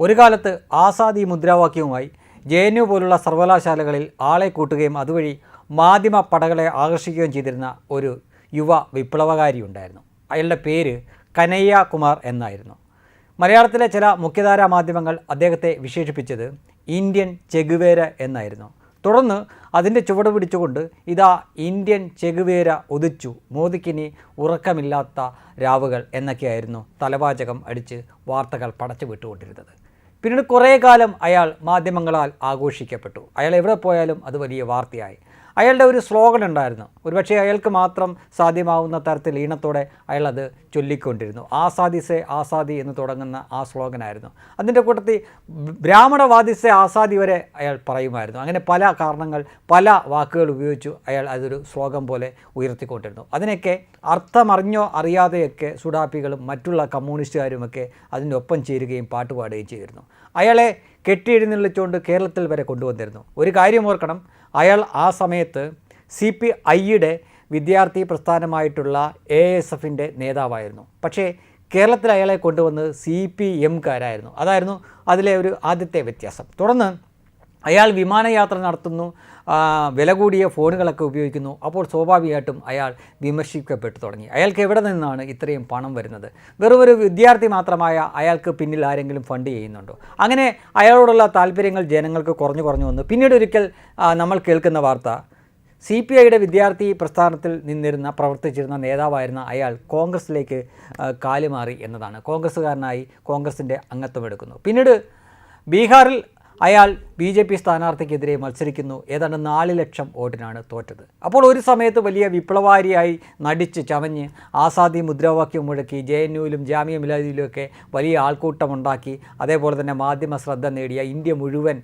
ഒരു കാലത്ത് ആസാദി മുദ്രാവാക്യവുമായി ജെ എൻ യു പോലുള്ള സർവകലാശാലകളിൽ ആളെ കൂട്ടുകയും അതുവഴി മാധ്യമ പടകളെ ആകർഷിക്കുകയും ചെയ്തിരുന്ന ഒരു യുവ വിപ്ലവകാരി ഉണ്ടായിരുന്നു. അയാളുടെ പേര് കനയ്യ കുമാർ എന്നായിരുന്നു. മലയാളത്തിലെ ചില മുഖ്യധാരാ മാധ്യമങ്ങൾ അദ്ദേഹത്തെ വിശേഷിപ്പിച്ചത് ഇന്ത്യൻ ചെഗുവേര എന്നായിരുന്നു. തുടർന്ന് അതിന്റെ ചുവട് പിടിച്ചുകൊണ്ട് ഇതാ ഇന്ത്യൻ ചെഗുവേര ഒതിച്ചു മോദിക്കിനി ഉറക്കമില്ലാത്ത രാവുകൾ എന്നൊക്കെയായിരുന്നു തലവാചകം അടിച്ച് വാർത്തകൾ പടച്ചു വിട്ടുകൊണ്ടിരുന്നത്. പിന്നീട് കുറേ കാലം അയാൾ മാധ്യമങ്ങളാൽ ആഘോഷിക്കപ്പെട്ടു. അയാൾ എവിടെ പോയാലും അത് വലിയ വാർത്തയായി. അയാളുടെ ഒരു സ്ലോഗൻ ഉണ്ടായിരുന്നു. ഒരുപക്ഷെ അയാൾക്ക് മാത്രം സാധ്യമാവുന്ന തരത്തിൽ ഈണത്തോടെ അയാൾ അത് ചൊല്ലിക്കൊണ്ടിരുന്നു. ആസാദിസെ ആസാദി എന്ന് തുടങ്ങുന്ന ആ സ്ലോഗനായിരുന്നു അതിന്റെ കൂട്ടത്തിൽ ബ്രാഹ്മണവാദിസെ ആസാദി വരെ അയാൾ പറയുമായിരുന്നു. അങ്ങനെ പല കാരണങ്ങൾ പല വാക്കുകൾ ഉപയോഗിച്ചു അയാൾ അതൊരു സ്ലോഗൻ പോലെ ഉയർത്തിക്കൊണ്ടിരുന്നു. അതിനൊക്കെ അർത്ഥമറിഞ്ഞോ അറിയാതെയൊക്കെ സുഡാപ്പികളും മറ്റുള്ള കമ്മ്യൂണിസ്റ്റുകാരുമൊക്കെ അതിന്റെ ഒപ്പം ചേരുകയും പാട്ടുപാടുകയും ചെയ്തിരുന്നു. അയാളെ കെട്ടിയെഴുന്നള്ളിച്ചുകൊണ്ട് കേരളത്തിൽ വരെ കൊണ്ടുവന്നിരുന്നു. ഒരു കാര്യം ഓർക്കണം. അയാൾ ആ സമയത്ത് സി പി ഐയുടെ വിദ്യാർത്ഥി പ്രസ്ഥാനമായിട്ടുള്ള എ എസ് എഫിന്റെ നേതാവായിരുന്നു. പക്ഷേ കേരളത്തിൽ അയാളെ കൊണ്ടുവന്നത് സി പി എംകാരായിരുന്നു. അതായിരുന്നു അതിലെ ഒരു ആദ്യത്തെ വ്യത്യാസം. തുടർന്ന് അയാൾ വിമാനയാത്ര നടത്തുന്നു വില കൂടിയ ഫോണുകളൊക്കെ ഉപയോഗിക്കുന്നു. അപ്പോൾ സ്വാഭാവികമായിട്ടും അയാൾ വിമർശിക്കപ്പെട്ടു തുടങ്ങി. അയാൾക്ക് എവിടെ നിന്നാണ് ഇത്രയും പണം വരുന്നത്? വെറും ഒരു വിദ്യാർത്ഥി മാത്രമായ അയാൾക്ക് പിന്നിൽ ആരെങ്കിലും ഫണ്ട് ചെയ്യുന്നുണ്ടോ? അങ്ങനെ അയാളോടുള്ള താല്പര്യങ്ങൾ ജനങ്ങൾക്ക് കുറഞ്ഞു കുറഞ്ഞു വന്നു. പിന്നീട് ഒരിക്കൽ നമ്മൾ കേൾക്കുന്ന വാർത്ത സി പി ഐയുടെ വിദ്യാർത്ഥി പ്രസ്ഥാനത്തിൽ നിന്നിരുന്ന പ്രവർത്തിച്ചിരുന്ന നേതാവായിരുന്ന അയാൾ കോൺഗ്രസിലേക്ക് കാലുമാറി എന്നതാണ്. കോൺഗ്രസ്സുകാരനായി കോൺഗ്രസിന്റെ അംഗത്വം എടുക്കുന്നു പിന്നീട് ബീഹാറിൽ അയാൾ ബി ജെ പി സ്ഥാനാർത്ഥിക്കെതിരെ മത്സരിക്കുന്നു. ഏതാണ്ട് നാല് ലക്ഷം വോട്ടിനാണ് തോറ്റത്. അപ്പോൾ ഒരു സമയത്ത് വലിയ വിപ്ലവാരിയായി നടിച്ച് ചമഞ്ഞ് ആസാദി മുദ്രാവാക്യം മുഴക്കി ജെ എൻ യുവിലും ജാമ്യ മിലാദിയിലുമൊക്കെ വലിയ ആൾക്കൂട്ടമുണ്ടാക്കി അതേപോലെ തന്നെ മാധ്യമ ശ്രദ്ധ നേടിയ ഇന്ത്യ മുഴുവൻ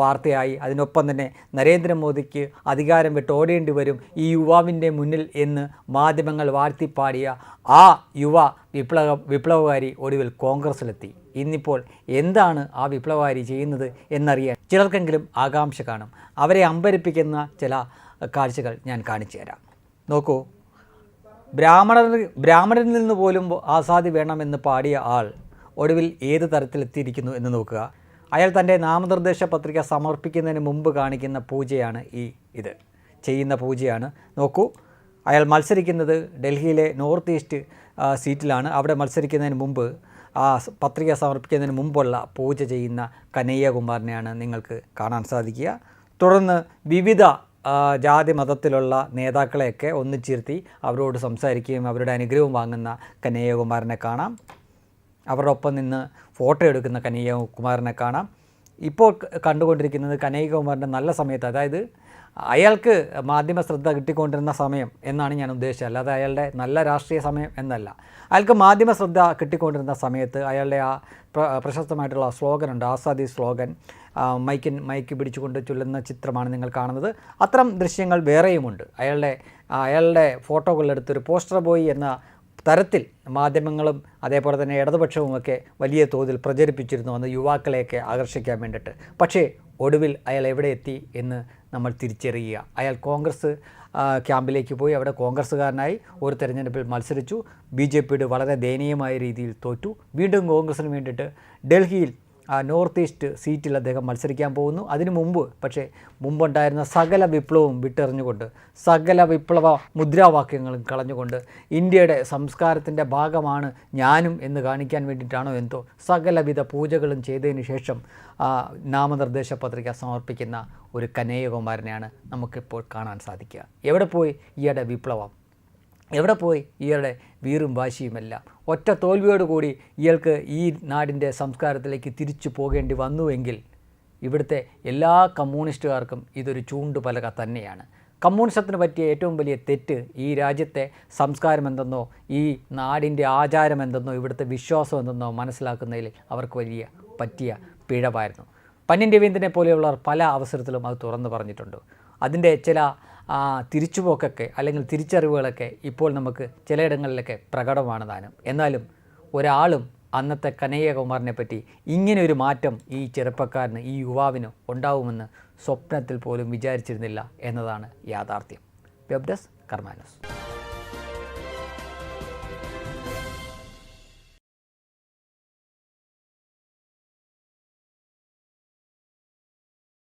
വാർത്തയായി. അതിനൊപ്പം തന്നെ നരേന്ദ്രമോദിക്ക് അധികാരം വിട്ട് ഓടേണ്ടി വരും ഈ യുവാവിന്റെ മുന്നിൽ എന്ന് മാധ്യമങ്ങൾ വാഴ്ത്തിപ്പാടിയ ആ യുവ വിപ്ലവ വിപ്ലവകാരി ഒടുവിൽ കോൺഗ്രസ്സിലെത്തി. ഇന്നിപ്പോൾ എന്താണ് ആ വിപ്ലവകാരി ചെയ്യുന്നത് എന്നറിയാൻ ചിലർക്കെങ്കിലും ആകാംക്ഷ കാണും. അവരെ അമ്പരിപ്പിക്കുന്ന ചില കാഴ്ചകൾ ഞാൻ കാണിച്ചു തരാം. നോക്കൂ ബ്രാഹ്മണർ ബ്രാഹ്മണരിൽ നിന്ന് പോലും ആസാദി വേണമെന്ന് പാടിയ ആൾ ഒടുവിൽ ഏത് തരത്തിലെത്തിയിരിക്കുന്നു എന്ന് നോക്കുക. അയാൾ തന്റെ നാമനിർദ്ദേശ പത്രിക സമർപ്പിക്കുന്നതിന് മുമ്പ് കാണിക്കുന്ന പൂജയാണ് ഈ ഇത്. ചെയ്യുന്ന പൂജയാണ്. നോക്കൂ അയാൾ മത്സരിക്കുന്നത് ഡൽഹിയിലെ നോർത്ത് ഈസ്റ്റ് സീറ്റിലാണ്. അവിടെ മത്സരിക്കുന്നതിന് മുമ്പ് ആ പത്രിക സമർപ്പിക്കുന്നതിന് മുമ്പുള്ള പൂജ ചെയ്യുന്ന കനയ്യകുമാറിനെയാണ് നിങ്ങൾക്ക് കാണാൻ സാധിക്കുക. തുടർന്ന് വിവിധ ജാതി മതത്തിലുള്ള നേതാക്കളെയൊക്കെ ഒന്നിച്ചിരുത്തി അവരോട് സംസാരിക്കുകയും അവരുടെ അനുഗ്രഹവും വാങ്ങുന്ന കനയ്യകുമാരനെ കാണാം. അവരുടെ ഒപ്പം നിന്ന് ഫോട്ടോ എടുക്കുന്ന കനയ്യകുമാരനെ കാണാം. ഇപ്പോൾ കണ്ടുകൊണ്ടിരിക്കുന്നത് കനയ്യകുമാറിന്റെ നല്ല സമയത്ത് അതായത് അയാൾക്ക് മാധ്യമ ശ്രദ്ധ കിട്ടിക്കൊണ്ടിരുന്ന സമയം എന്നാണ് ഞാൻ ഉദ്ദേശിച്ചത്. അല്ലാതെ അയാളുടെ നല്ല രാഷ്ട്രീയ സമയം എന്നല്ല. അയാൾക്ക് മാധ്യമ ശ്രദ്ധ കിട്ടിക്കൊണ്ടിരുന്ന സമയത്ത് അയാളുടെ ആ പ്രശസ്തമായിട്ടുള്ള സ്ലോഗൻ ഉണ്ട് ആസാദി സ്ലോഗൻ മൈക്കിൻ മൈക്ക് പിടിച്ചുകൊണ്ട് ചൊല്ലുന്ന ചിത്രമാണ് നിങ്ങൾ കാണുന്നത്. അത്തരം ദൃശ്യങ്ങൾ വേറെയുമുണ്ട്. അയാളുടെ അയാളുടെ ഫോട്ടോകളിലെടുത്തൊരു പോസ്റ്റർ ബോയ് എന്ന തരത്തിൽ മാധ്യമങ്ങളും അതേപോലെ തന്നെ ഇടതുപക്ഷവും ഒക്കെ വലിയ തോതിൽ പ്രചരിപ്പിച്ചിരുന്നു അന്ന് യുവാക്കളെയൊക്കെ ആകർഷിക്കാൻ വേണ്ടിയിട്ട്. പക്ഷേ ഒടുവിൽ അയാൾ എവിടെ എത്തി എന്ന് നമ്മൾ തിരിച്ചറിയുക. അയാൾ കോൺഗ്രസ് ക്യാമ്പിലേക്ക് പോയി അവിടെ കോൺഗ്രസ്സുകാരനായി ഒരു തെരഞ്ഞെടുപ്പിൽ മത്സരിച്ചു. ബി ജെ പിയുടെ വളരെ ദയനീയമായ രീതിയിൽ തോറ്റു. വീണ്ടും കോൺഗ്രസ്സിന് വേണ്ടിയിട്ട് ഡൽഹിയിൽ നോർത്ത് ഈസ്റ്റ് സീറ്റിൽ അദ്ദേഹം മത്സരിക്കാൻ പോകുന്നു. അതിനു മുമ്പ് പക്ഷേ മുമ്പുണ്ടായിരുന്ന സകല വിപ്ലവവും വിട്ടെറിഞ്ഞുകൊണ്ട് സകല വിപ്ലവ മുദ്രാവാക്യങ്ങളും കളഞ്ഞുകൊണ്ട് ഇന്ത്യയുടെ സംസ്കാരത്തിന്റെ ഭാഗമാണ് ഞാനും എന്ന് കാണിക്കാൻ വേണ്ടിയിട്ടാണോ എന്തോ സകലവിധ പൂജകളും ചെയ്തതിന് ശേഷം നാമനിർദ്ദേശ പത്രിക സമർപ്പിക്കുന്ന ഒരു കനേയകുമാരനെയാണ് നമുക്കിപ്പോൾ കാണാൻ സാധിക്കുക. എവിടെ പോയി? ഈയുടെ വിപ്ലവം. എവിടെ പോയി? ഇയാളുടെ വീറും വാശിയുമല്ല ഒറ്റ തോൽവിയോട് കൂടി ഇയാൾക്ക് ഈ നാടിന്റെ സംസ്കാരത്തിലേക്ക് തിരിച്ചു പോകേണ്ടി വന്നുവെങ്കിൽ ഇവിടുത്തെ എല്ലാ കമ്മ്യൂണിസ്റ്റുകാർക്കും ഇതൊരു ചൂണ്ടുപലക തന്നെയാണ്. കമ്മ്യൂണിസത്തിന് പറ്റിയ ഏറ്റവും വലിയ തെറ്റ് ഈ രാജ്യത്തെ സംസ്കാരം എന്തെന്നോ ഈ നാടിന്റെ ആചാരം എന്തെന്നോ ഇവിടുത്തെ വിശ്വാസം എന്തെന്നോ മനസ്സിലാക്കുന്നതിൽ അവർക്ക് വലിയ പറ്റിയ പിഴവായിരുന്നു. പന്യൻ രവീന്ദ്രനെ പോലെയുള്ളവർ പല അവസരത്തിലും അത് തുറന്നു പറഞ്ഞിട്ടുണ്ട്. അതിന്റെ ചില ആ, തിരിച്ചുപോക്കൊക്കെ അല്ലെങ്കിൽ തിരിച്ചറിവുകളൊക്കെ ഇപ്പോൾ നമുക്ക് ചിലയിടങ്ങളിലൊക്കെ പ്രകടമാണ് താനും. എന്നാലും ഒരാളും അന്നത്തെ കനയ്യകുമാറിനെ പറ്റി ഇങ്ങനെ ഒരു മാറ്റം ഈ ചെറുപ്പക്കാരന് ഈ യുവാവിന് ഉണ്ടാവുമെന്ന് സ്വപ്നത്തിൽ പോലും വിചാരിച്ചിരുന്നില്ല എന്നതാണ് യാഥാർത്ഥ്യം. Web desk കർമാനോസ്